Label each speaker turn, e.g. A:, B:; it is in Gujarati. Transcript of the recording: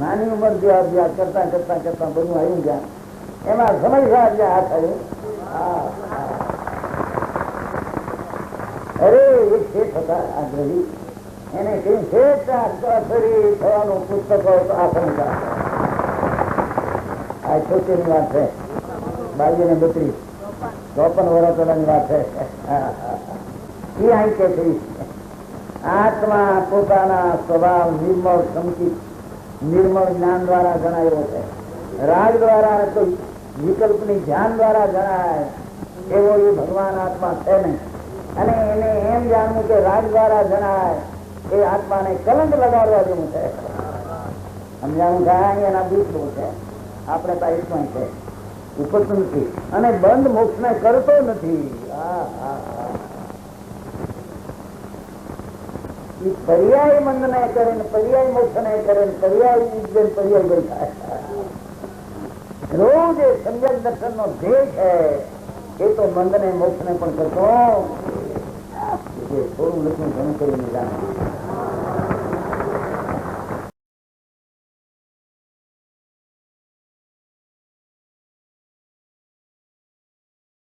A: નાની ઉંમર જે જ્યાં કરતા કરતા કરતા બધું આવી ગયા. એમાં સમય જ્યાં આ આવ્યું. હા. અરે, એક શેઠ હતા આગ્રહી એને કહ્યું છે થવાનું પુસ્તકો આશંકા આ છોકરી ની વાત છે. બાવીસ ને ચોપન વર્ષ વાત છે. કે છે. આત્મા પોતાના સ્વભાવ, નિર્મળ સંકિત, નિર્મળ જ્ઞાન દ્વારા જણાયો છે. રાગ દ્વારા તો વિકલ્પની ધ્યાન દ્વારા જણાય. એવો એ ભગવાન આત્મા છે નહીં. અને એને એમ જાણવું કે રાગ દ્વારા જણાય. એ આત્માને કલંક લગાડવા જેવું છે. સમજાણું થાય એના બીજું છે. આપણે તો છે. ઉપરતું નથી. અને બંધ મોક્ષ ને કરતો નથી. પર્યાય મંદ ને કરે ને પર્યાય મોક્ષ ને કરે ને પર્યાય વિજ્ઞાન પર્યાય થાય. રોજ એ સમ્યક દર્શન નો ધ્યેય છે. એ તો મંદ ને મોક્ષ ને પણ કરતો que por un lejos encontramos